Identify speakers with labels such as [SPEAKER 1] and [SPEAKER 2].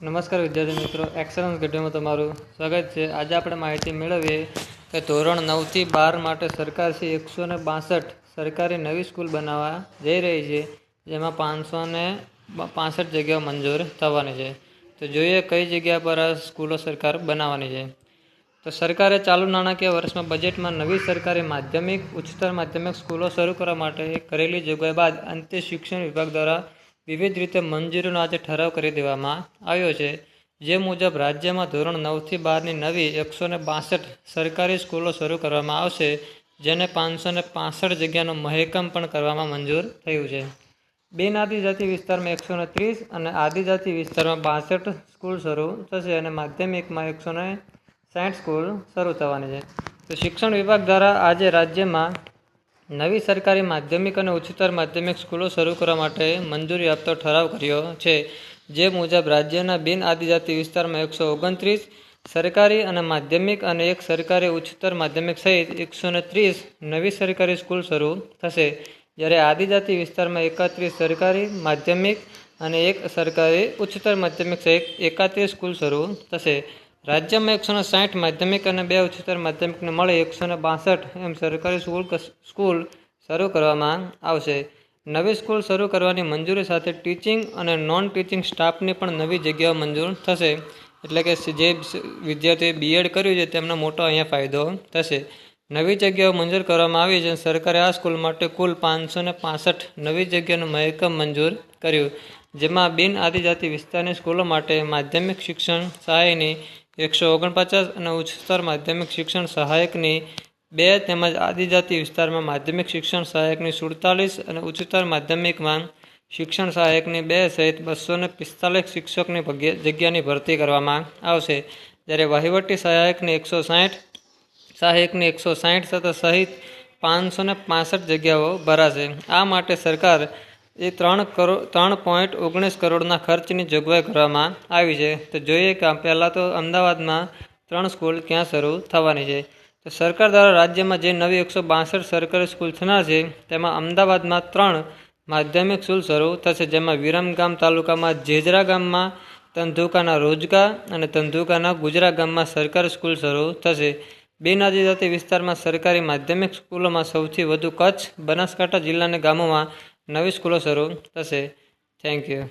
[SPEAKER 1] નમસ્કાર વિદ્યાર્થી મિત્રો. એક્સલન્સ ઘટનામાં તમારું સ્વાગત છે. આજે આપણે માહિતી મેળવીએ કે ધોરણ નવથી બાર માટે સરકારશ્રી એકસો ને બાસઠ સરકારી નવી સ્કૂલ બનાવવા જઈ રહી છે, જેમાં પાંચસો ને પાસઠ જગ્યાઓ મંજૂર થવાની છે. તો જોઈએ કઈ જગ્યા પર આ સ્કૂલો સરકાર બનાવવાની છે. તો સરકારે ચાલુ નાણાકીય વર્ષમાં બજેટમાં નવી સરકારી માધ્યમિક, ઉચ્ચતર માધ્યમિક સ્કૂલો શરૂ કરવા માટે કરેલી જોગવાઈ બાદ અંતે શિક્ષણ વિભાગ દ્વારા વિવિધ રીતે મંજૂરીનો આજે ઠરાવ કરી દેવામાં આવ્યો છે. જે મુજબ રાજ્યમાં ધોરણ નવથી બારની નવી એકસો ને બાસઠ સરકારી સ્કૂલો શરૂ કરવામાં આવશે, જેને પાંચસો ને પાસઠ જગ્યાનું મહેકમ પણ કરવામાં મંજૂર થયું છે. બિન આદિજાતિ વિસ્તારમાં એકસો ને ત્રીસ અને આદિજાતિ વિસ્તારમાં બાસઠ સ્કૂલ શરૂ થશે અને માધ્યમિકમાં એકસો ને સાઠ સ્કૂલ શરૂ થવાની છે. તો શિક્ષણ વિભાગ દ્વારા આજે રાજ્યમાં નવી સરકારી માધ્યમિક અને ઉચ્ચતર માધ્યમિક સ્કૂલો શરૂ કરવા માટે મંજૂરી આપતો ઠરાવ કર્યો છે, જે મુજબ રાજ્યના બિન આદિજાતિ વિસ્તારમાં એકસો ઓગણત્રીસ, સરકારી અને માધ્યમિક અને એક સરકારી ઉચ્ચતર માધ્યમિક સહિત એકસો ત્રીસ નવી સરકારી સ્કૂલ શરૂ થશે. જ્યારે આદિજાતિ વિસ્તારમાં એકત્રીસ સરકારી, માધ્યમિક અને એક સરકારી ઉચ્ચતર માધ્યમિક સહિત એકાત્રીસ સ્કૂલ શરૂ થશે. રાજ્યમાં એકસો સાઠ માધ્યમિક અને બે ઉચ્ચતર માધ્યમિકને મળે એકસો ને બાસઠ એમ સરકારી સ્કૂલ સ્કૂલ શરૂ કરવામાં આવશે. નવી સ્કૂલ શરૂ કરવાની મંજૂરી સાથે ટીચિંગ અને નોન ટીચિંગ સ્ટાફની પણ નવી જગ્યાઓ મંજૂર થશે. એટલે કે જે વિદ્યાર્થીએ બીએડ કર્યું છે, તેમનો મોટો અહીંયા ફાયદો થશે. નવી જગ્યાઓ મંજૂર કરવામાં આવી છે સરકારે આ સ્કૂલ માટે કુલ પાંચસો ને પાસઠ નવી જગ્યાનું મહેકમ મંજૂર કર્યું. જેમાં બિન આદિજાતિ વિસ્તારની સ્કૂલો માટે માધ્યમિક શિક્ષણ સહાયની એકસો ઓગણપચાસ અને ઉચ્ચતર માધ્યમિક શિક્ષણ સહાયકની બે તેમજ આદિજાતિ વિસ્તારમાં માધ્યમિક શિક્ષણ સહાયકની સુડતાલીસ અને ઉચ્ચતર માધ્યમિકમાં શિક્ષણ સહાયકની બે સહિત બસો ને પિસ્તાલીસ શિક્ષકની જગ્યાની ભરતી કરવામાં આવશે. જ્યારે વહીવટી સહાયકની એકસો સાહીઠ સહાયકની એકસો સાહીઠ તથા સહિત પાંચસો ને જગ્યાઓ ભરાશે. આ માટે સરકાર એ ત્રણ કરોડ, ત્રણ પોઈન્ટ ઓગણીસ કરોડના ખર્ચની જોગવાઈ કરવામાં આવી છે. તો જોઈએ કે પહેલાં તો અમદાવાદમાં ત્રણ સ્કૂલ ક્યાં શરૂ થવાની છે. તો સરકાર દ્વારા રાજ્યમાં જે નવી એકસો બાસઠ સરકારી સ્કૂલ થનાર છે, તેમાં અમદાવાદમાં ત્રણ માધ્યમિક સ્કૂલ શરૂ થશે, જેમાં વિરમગામ તાલુકામાં જેજરા ગામમાં તંધુકાના રોજગાર અને તંધુકાના ગુજરા ગામમાં સરકારી સ્કૂલ શરૂ થશે. બિન આદિજાતિ વિસ્તારમાં સરકારી માધ્યમિક સ્કૂલોમાં સૌથી વધુ કચ્છ, બનાસકાંઠા જિલ્લાના ગામોમાં નવી સ્કૂલો શરૂ થશે થેન્ક યુ